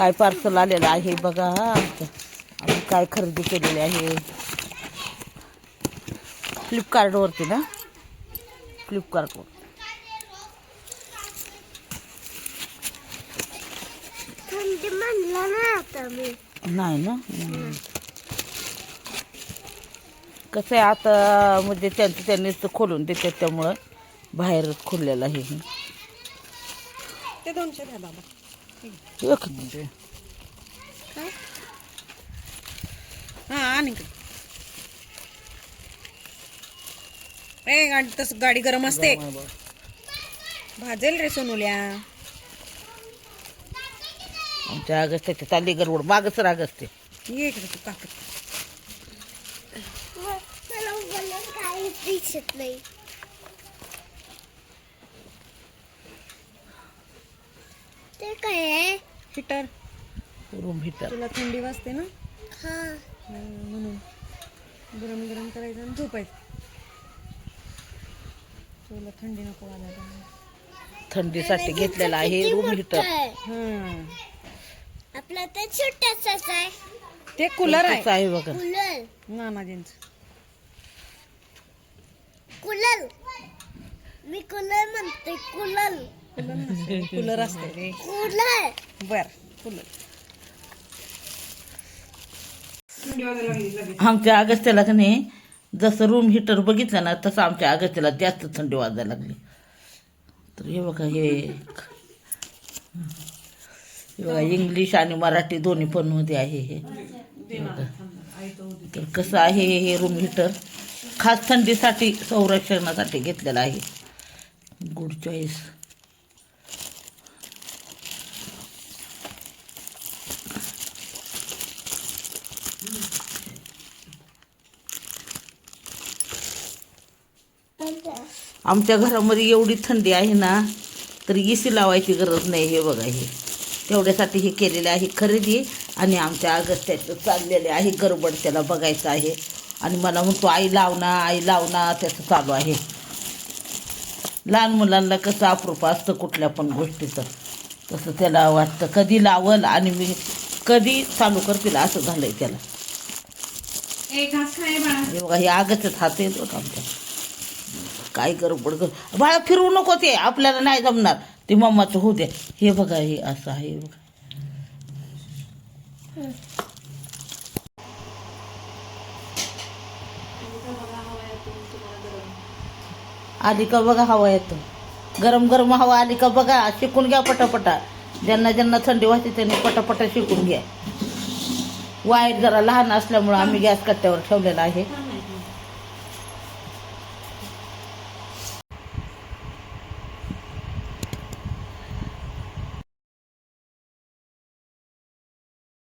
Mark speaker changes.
Speaker 1: काय पार्सल आलेलं आहे बघा. आमचं आम्ही काय खरेदी केलेली आहे. फ्लिपकार्टवरती ना? फ्लिपकार्टवर
Speaker 2: थंडी म्हणलं ना आता मी.
Speaker 1: नाही ना. कसं आहे आता म्हणजे त्यांचं त्यांनीच खोलून देतात त्यामुळं बाहेरच खोललेलं आहे हे.
Speaker 3: ते दोनशे बाबा.
Speaker 1: एक.
Speaker 3: हा आणि ए गाडी तस गाडी गरम असते. भाजेल रे सोनुल्या.
Speaker 1: आमच्या अगस्त्याच्या चालली गडबड मागच राग असते.
Speaker 3: ये तू
Speaker 2: दिसत नाही. ते काय? आहे
Speaker 3: हिटर.
Speaker 1: Room heater.
Speaker 3: तुला थंडी वाजते ना?
Speaker 2: हा.
Speaker 3: म्हणून. गरम गरम करायचं आणि झोपायचं. तुला थंडी नको वाजायला
Speaker 1: थंडीसाठी घेतलेला आहे
Speaker 2: किती
Speaker 1: रूम
Speaker 2: मोठं
Speaker 1: हिटर.
Speaker 2: आहे.
Speaker 3: हम्म.
Speaker 2: आपला तर छोटासाच आहे.
Speaker 3: ते कूलर आहे.
Speaker 1: आहे बघा.
Speaker 2: कूलर
Speaker 3: नानाजींच.
Speaker 2: कूलर मी कूलर म्हणते. कूलर
Speaker 3: कूलर असते. रे
Speaker 2: कूलर.
Speaker 3: बर कूलर.
Speaker 1: आमच्या अगस्त्याला का नाही जसं रूम हिटर बघितलं ना तसं आमच्या अगस्त्याला जास्त थंडी वाजायला लागली. तर हे बघा हे बघा इंग्लिश आणि मराठी दोन्ही पण मध्ये आहे हे. हे बघा. तर कसं आहे हे रूम हिटर खास थंडीसाठी संरक्षणासाठी घेतलेलं आहे. गुड चॉईस आमच्या घरामध्ये एवढी थंडी आहे ना तर ए सी लावायची गरज नाही हे बघा हे. तेवढ्यासाठी हे केलेले आहे खरेदी आणि आमच्या अगस्त्याचं चाललेले आहे गडबड त्याला बघायचं आहे. आणि मला म्हणतो आई लावना आई लावना त्याचं चालू आहे. लहान मुलांना कसं अप्रूप असतं कुठल्या पण गोष्टीचं. तसं त्याला वाटतं कधी लावल आणि मी कधी चालू करतील असं झालंय त्याला. हे बघा हे आगच हात येतो का आमच्या काय करू कर? बाळा फिरवू नको ते आपल्याला नाही जमणार. ते मम्माचं होऊ द्या हे बघा हे असं आहे बघा. आली का बघा हवा येतो. गरम गरम हवा आली का बघा शिकून घ्या पटापटा. ज्यांना ज्यांना थंडी वाजते त्यांनी पटापटा शिकून घ्या. वायर जरा लहान असल्यामुळं आम्ही गॅस कट्ट्यावर ठेवलेला आहे.